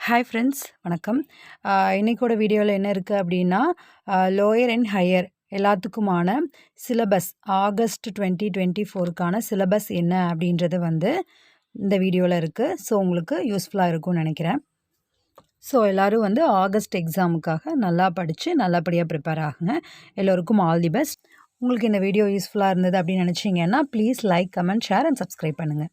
Hi friends வணக்கம். இன்றைக்கோட வீடியோவில் என்ன இருக்குது அப்படின்னா லோயர் அண்ட் ஹையர் எல்லாத்துக்குமான சிலபஸ் ஆகஸ்ட் டுவெண்ட்டி டுவெண்ட்டி ஃபோருக்கான சிலபஸ் என்ன அப்படின்றது வந்து இந்த வீடியோவில் இருக்குது ஸோ உங்களுக்கு யூஸ்ஃபுல்லாக இருக்கும்னு நினைக்கிறேன். ஸோ எல்லோரும் வந்து ஆகஸ்ட் எக்ஸாமுக்காக நல்லா படித்து நல்லபடியாக ப்ரிப்பேர் ஆகுங்க. எல்லோருக்கும் ஆல் தி பெஸ்ட் உங்களுக்கு இந்த வீடியோ யூஸ்ஃபுல்லாக இருந்தது அப்படின்னு நினச்சிங்கன்னா please like comment share and subscribe பண்ணுங்கள்